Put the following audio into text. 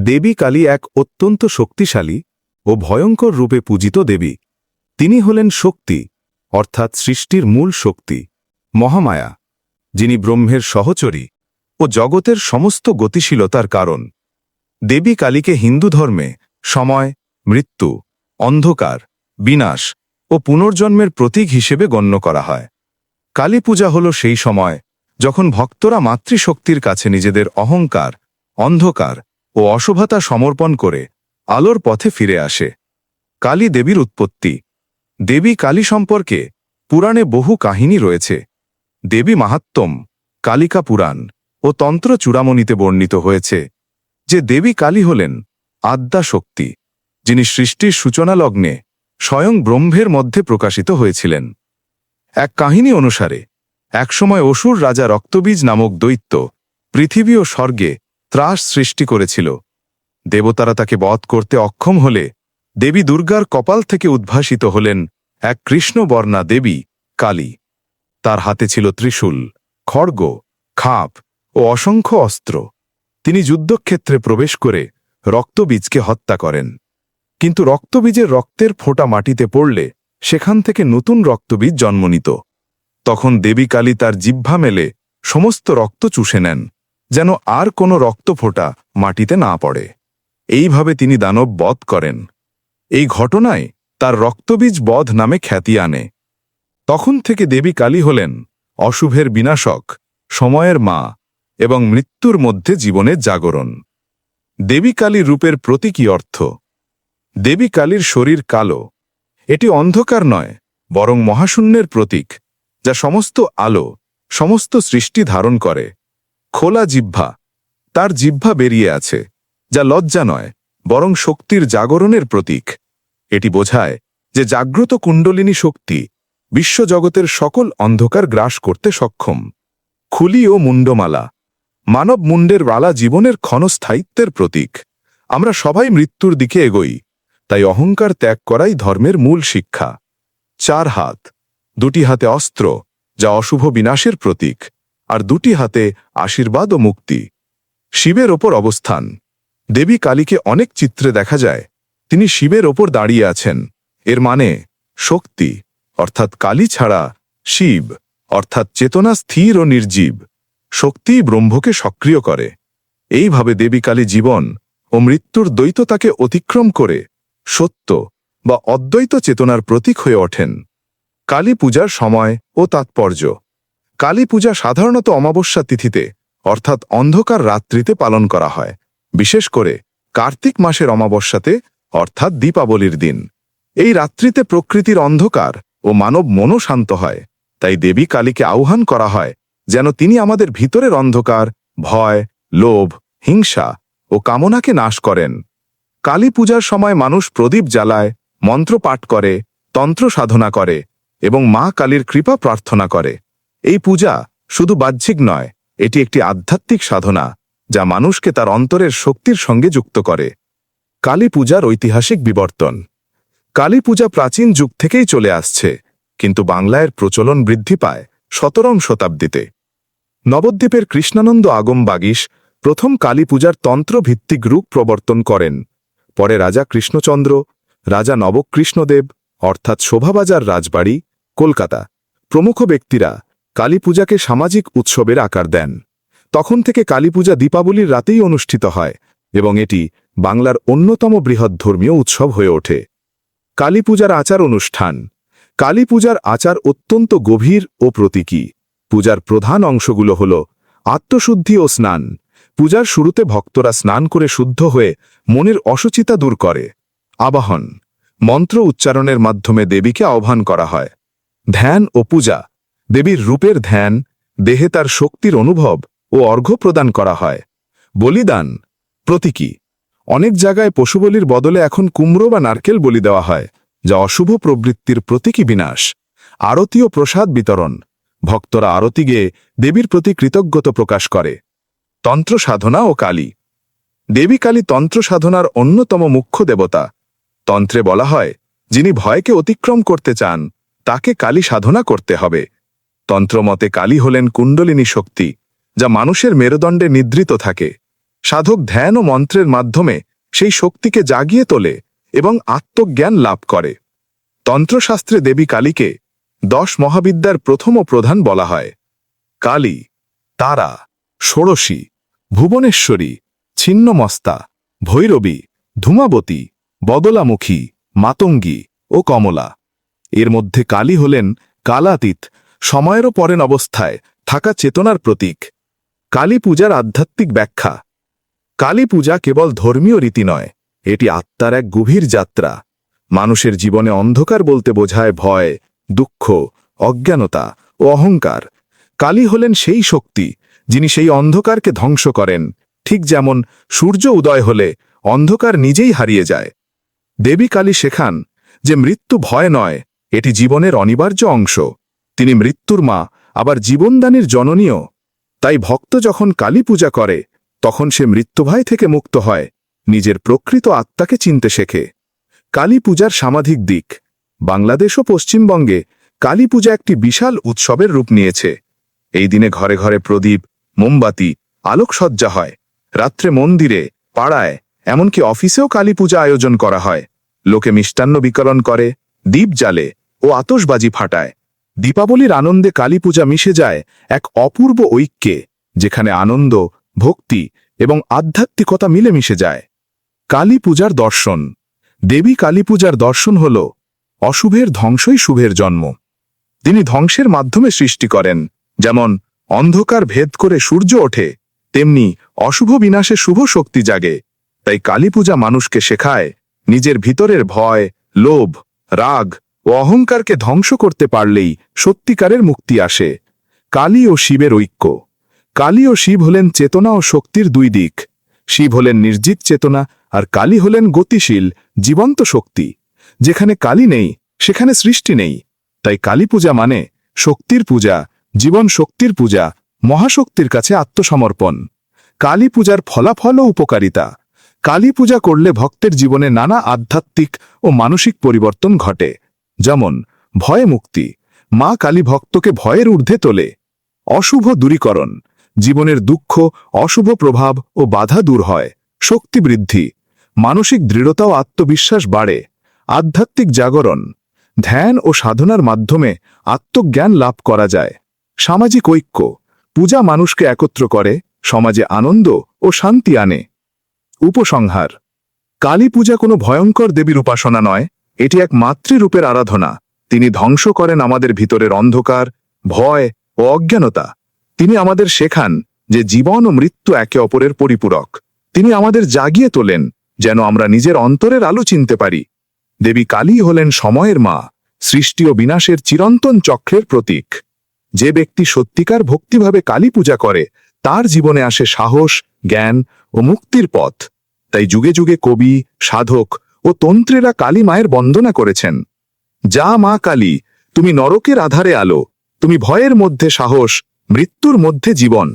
দেবী কালী এক অত্যন্ত শক্তিশালী ও ভয়ঙ্কর রূপে পূজিত দেবী। তিনি হলেন শক্তি, অর্থাৎ সৃষ্টির মূল শক্তি, মহামায়া, যিনি ব্রহ্মের সহচরী ও জগতের সমস্ত গতিশীলতার কারণ। দেবী কালীকে হিন্দু ধর্মে সময়, মৃত্যু, অন্ধকার, বিনাশ ও পুনর্জন্মের প্রতীক হিসেবে গণ্য করা হয়। কালী পূজা হল সেই সময় যখন ভক্তরা মাতৃশক্তির কাছে নিজেদের অহংকার, অন্ধকার ও অশুভতা সমর্পণ করে আলোর পথে ফিরে আসে। কালী দেবীর উৎপত্তি। দেবী কালী সম্পর্কে পুরাণে বহু কাহিনী রয়েছে। দেবী মাহাত্ম্যম, কালিকা পুরাণ ও তন্ত্র চূড়ামণিতে বর্ণিত হয়েছে যে দেবী কালী হলেন আদ্যা শক্তি, যিনি সৃষ্টির সূচনা লগ্নে স্বয়ং ব্রহ্মের মধ্যে প্রকাশিত হয়েছিলেন। এক কাহিনী অনুসারে, একসময় অসুর রাজা রক্তবীজ নামক দৈত্য পৃথিবী ও স্বর্গে ত্রাস সৃষ্টি করেছিল। দেবতারা তাকে বধ করতে অক্ষম হলে, দেবী দুর্গার কপাল থেকে উদ্ভাসিত হলেন এক কৃষ্ণবর্ণা দেবী, কালী। তার হাতে ছিল ত্রিশূল, খড়গ, খাপ ও অসংখ্য অস্ত্র। তিনি যুদ্ধক্ষেত্রে প্রবেশ করে রক্তবীজকে হত্যা করেন। কিন্তু রক্তবীজের রক্তের ফোঁটা মাটিতে পড়লে সেখান থেকে নতুন রক্তবীজ জন্ম নিত তখন দেবী কালী তার জিহ্বা মেলে সমস্ত রক্ত চুষে নেন। যেন আর কোনো রক্ত ফোঁটা মাটিতে না পড়ে। এইভাবে তিনি দানব বধ করেন। এই ঘটনায় তার রক্তবীজ বধ নামে খ্যাতি আনে। তখন থেকে দেবী কালী হলেন অশুভের বিনাশক, সময়ের মা এবং মৃত্যুর মধ্যে জীবনের জাগরণ। দেবী কালী রূপের প্রতীকী অর্থ। দেবী কালীর শরীর কালো। এটি অন্ধকার নয়, বরং মহাশূন্যের প্রতীক, যা সমস্ত আলো, সমস্ত সৃষ্টি ধারণ করে। খোলা জিহ্বা। তার জিহ্বা বেরিয়ে আছে, যা লজ্জা নয়, বরং শক্তির জাগরণের প্রতীক। এটি বোঝায় যে জাগ্রত কুণ্ডলিনী শক্তি বিশ্বজগতের সকল অন্ধকার গ্রাস করতে সক্ষম। খুলি ও মুন্ডমালা মানব মুন্ডের বালা জীবনের ক্ষণস্থায়িত্বের প্রতীক। আমরা সবাই মৃত্যুর দিকে এগোই, তাই অহংকার ত্যাগ করাই ধর্মের মূল শিক্ষা। চার হাত, দুটি হাতে অস্ত্র, যা অশুভ বিনাশের প্রতীক। আর দুটি হাতে আশীর্বাদ ও মুক্তি। শিবের ওপর অবস্থান। দেবী কালীকে অনেক চিত্রে দেখা যায়। তিনি শিবের ওপর দাঁড়িয়ে আছেন। এর মানে শক্তি, অর্থাৎ কালী ছাড়া শিব, অর্থাৎ চেতনা স্থির ও নির্জীব। শক্তিই ব্রহ্মকে সক্রিয় করে। এইভাবে দেবী কালী জীবন ও মৃত্যুর দ্বৈততাকে অতিক্রম করে সত্য বা অদ্বৈত চেতনার প্রতীক হয়ে ওঠেন। কালী পূজার সময় ও তাৎপর্য। কালী পূজা সাধারণত অমাবস্যা তিথিতে, অর্থাৎ অন্ধকার রাত্রিতে পালন করা হয়। বিশেষ করে কার্তিক মাসের অমাবস্যাতে, অর্থাৎ দীপাবলির দিন। এই রাত্রিতে প্রকৃতির অন্ধকার ও মানব মনও শান্ত হয়। তাই দেবী কালীকে আহ্বান করা হয় যেন তিনি আমাদের ভিতরের অন্ধকার, ভয়, লোভ, হিংসা ও কামনাকে নাশ করেন। কালী পূজার সময় মানুষ প্রদীপ জ্বালায় মন্ত্র পাঠ করে, তন্ত্র সাধনা করে এবং মা কালীর কৃপা প্রার্থনা করে। এই পূজা শুধু বাহ্যিক নয়, এটি একটি আধ্যাত্মিক সাধনা যা মানুষকে তার অন্তরের শক্তির সঙ্গে যুক্ত করে। কালী পূজার ঐতিহাসিক বিবর্তন। কালী পূজা প্রাচীন যুগ থেকেই চলে আসছে, কিন্তু বাংলায় প্রচলন বৃদ্ধি পায় সতরম শতাব্দীতে। নবদ্বীপের কৃষ্ণানন্দ আগম বাগিস প্রথম কালী পূজার তন্ত্রভিত্তিক রূপ প্রবর্তন করেন। পরে রাজা কৃষ্ণচন্দ্র, রাজা নবকৃষ্ণদেব, অর্থাৎ শোভাবাজার রাজবাড়ি, কলকাতা প্রমুখ ব্যক্তিরা কালী পূজাকে সামাজিক উৎসবের আকার দেন। তখন থেকে কালীপূজা দীপাবলির রাতেই অনুষ্ঠিত হয় এবং এটি বাংলার অন্যতম বৃহৎ ধর্মীয় উৎসব হয়ে ওঠে। কালীপূজার আচার অনুষ্ঠান। কালীপূজার আচার অত্যন্ত গভীর ও প্রতীকী। পূজার প্রধান অংশগুলো হল আত্মশুদ্ধি ও স্নান। পূজার শুরুতে ভক্তরা স্নান করে শুদ্ধ হয়ে মনের অসুচিতা দূর করে। আবাহন। মন্ত্র উচ্চারণের মাধ্যমে দেবীকে আহ্বান করা হয়। ধ্যান ও পূজা। দেবীর রূপের ধ্যান, দেহে তার শক্তির অনুভব ও অর্ঘ্য প্রদান করা হয়। বলিদান, প্রতীকী। অনেক জায়গায় পশুবলির বদলে এখন কুমড়ো বা নারকেল বলি দেওয়া হয়, যা অশুভ প্রবৃত্তির প্রতীকী বিনাশ। আরতি ও প্রসাদ বিতরণ। ভক্তরা আরতি গিয়ে দেবীর প্রতি কৃতজ্ঞতা প্রকাশ করে। তন্ত্র সাধনা ও কালী। দেবী কালী তন্ত্র সাধনার অন্যতম মুখ্য দেবতা। তন্ত্রে বলা হয়, যিনি ভয়কে অতিক্রম করতে চান, তাকে কালী সাধনা করতে হবে। তন্ত্রমতে কালী হলেন কুণ্ডলিনী শক্তি, যা মানুষের মেরুদণ্ডে নিদ্রিত থাকে। সাধক ধ্যান ও মন্ত্রের মাধ্যমে সেই শক্তিকে জাগিয়ে তোলে এবং আত্মজ্ঞান লাভ করে। তন্ত্রশাস্ত্রে দেবী কালীকে দশ মহাবিদ্যার প্রথম ও প্রধান বলা হয়। কালী, তারা, ষোড়শী, ভুবনেশ্বরী, ছিন্নমস্তা, ভৈরবী, ধূমাবতী, বদলামুখী, মাতঙ্গী ও কমলা। এর মধ্যে কালী হলেন কালাতীত সময়েরও পরেন অবস্থায় থাকা চেতনার প্রতীক। কালী পূজার আধ্যাত্মিক ব্যাখ্যা। কালী পূজা কেবল ধর্মীয় রীতি নয়, এটি আত্মার এক গভীর যাত্রা। মানুষের জীবনে অন্ধকার বলতে বোঝায় ভয়, দুঃখ, অজ্ঞানতা ও অহংকার। কালী হলেন সেই শক্তি, যিনি সেই অন্ধকারকে ধ্বংস করেন। ঠিক যেমন সূর্য উদয় হলে অন্ধকার নিজেই হারিয়ে যায়। দেবী কালী শেখান যে মৃত্যু ভয় নয়, এটি জীবনের অনিবার্য অংশ। তিনি মৃত্যুর মা, আবার জীবনদানীর জননীয় তাই ভক্ত যখন কালী পূজা করে, তখন সে মৃত্যুভয় থেকে মুক্ত হয়, নিজের প্রকৃত আত্মাকে চিনতে শেখে। কালী পূজার সামাধিক দিক। বাংলাদেশ ও পশ্চিমবঙ্গে কালী পূজা একটি বিশাল উৎসবের রূপ নিয়েছে। এই দিনে ঘরে ঘরে প্রদীপ, মোমবাতি, আলোকসজ্জা হয়। রাত্রে মন্দিরে, পাড়ায়, এমনকি অফিসেও কালী পূজা আয়োজন করা হয়। লোকে মিষ্টান্ন বিকরণ করে, দীপ জ্বালে ও আতসবাজি ফাটায়। দীপাবলির আনন্দে কালী পূজা মিশে যায় এক অপূর্ব ঐক্যে, যেখানে আনন্দ, ভক্তি এবং আধ্যাত্মিকতা মিলে মিশে যায়। কালী পূজার দর্শন। দেবী কালী পূজার দর্শন হল অশুভের ধ্বংসই শুভের জন্ম। তিনি ধ্বংসের মাধ্যমে সৃষ্টি করেন, যেমন অন্ধকার ভেদ করে সূর্য ওঠে, তেমনি অশুভ বিনাশে শুভ শক্তি জাগে। তাই কালী পূজা মানুষকে শেখায় নিজের ভিতরের ভয়, লোভ, রাগ অহংকারকে ধ্বংস করতে পারলেই সত্যিকারের মুক্তি আসে। কালী ও শিবের ঐক্য। কালী ও শিব হলেন চেতনা ও শক্তির দুই দিক। শিব হলেন নির্জিত চেতনা আর কালী হলেন গতিশীল, জীবন্ত শক্তি। যেখানে কালী নেই, সেখানে সৃষ্টি নেই। তাই কালী পূজা মানে শক্তির পূজা, জীবন শক্তির পূজা, মহাশক্তির কাছে আত্মসমর্পণ। কালী পূজার ফলাফল ও উপকারিতা। কালী পূজা করলে ভক্তের জীবনে নানা আধ্যাত্মিক ও মানসিক পরিবর্তন ঘটে। যেমন, ভয় মুক্তি, মা কালী ভক্তকে ভয়ের ঊর্ধ্বে তোলে। অশুভ দূরীকরণ, জীবনের দুঃখ, অশুভ প্রভাব ও বাধা দূর হয়। শক্তি বৃদ্ধি, মানসিক দৃঢ়তা ও আত্মবিশ্বাস বাড়ে। আধ্যাত্মিক জাগরণ, ধ্যান ও সাধনার মাধ্যমে আত্মজ্ঞান লাভ করা যায়। সামাজিক ঐক্য, পূজা মানুষকে একত্র করে, সমাজে আনন্দ ও শান্তি আনে। উপসংহার, কালী পূজা কোনো ভয়ঙ্কর দেবীর উপাসনা নয় এটি এক মাতৃরূপের আরাধনা। তিনি ধ্বংস করেন আমাদের ভিতরের অন্ধকার, ভয় ও অজ্ঞানতা। তিনি আমাদের শেখান যে জীবন ও মৃত্যু একে অপরের পরিপূরক। তিনি আমাদের জাগিয়ে তোলেন যেন আমরা নিজের অন্তরের আলো চিনতে পারি। দেবী কালী হলেন সময়ের মা, সৃষ্টি ও বিনাশের চিরন্তন চক্রের প্রতীক। যে ব্যক্তি সত্যিকার ভক্তিভাবে কালী পূজা করে, তার জীবনে আসে সাহস, জ্ঞান ও মুক্তির পথ। তাই যুগে যুগে কবি, সাধক ও তন্ত্রেরা কালী মায়ের বন্দনা করেছেন। যা মা কালী, তুমি নরকের আধারে আলো, তুমি ভয়ের মধ্যে সাহস, মৃত্যুর মধ্যে জীবন।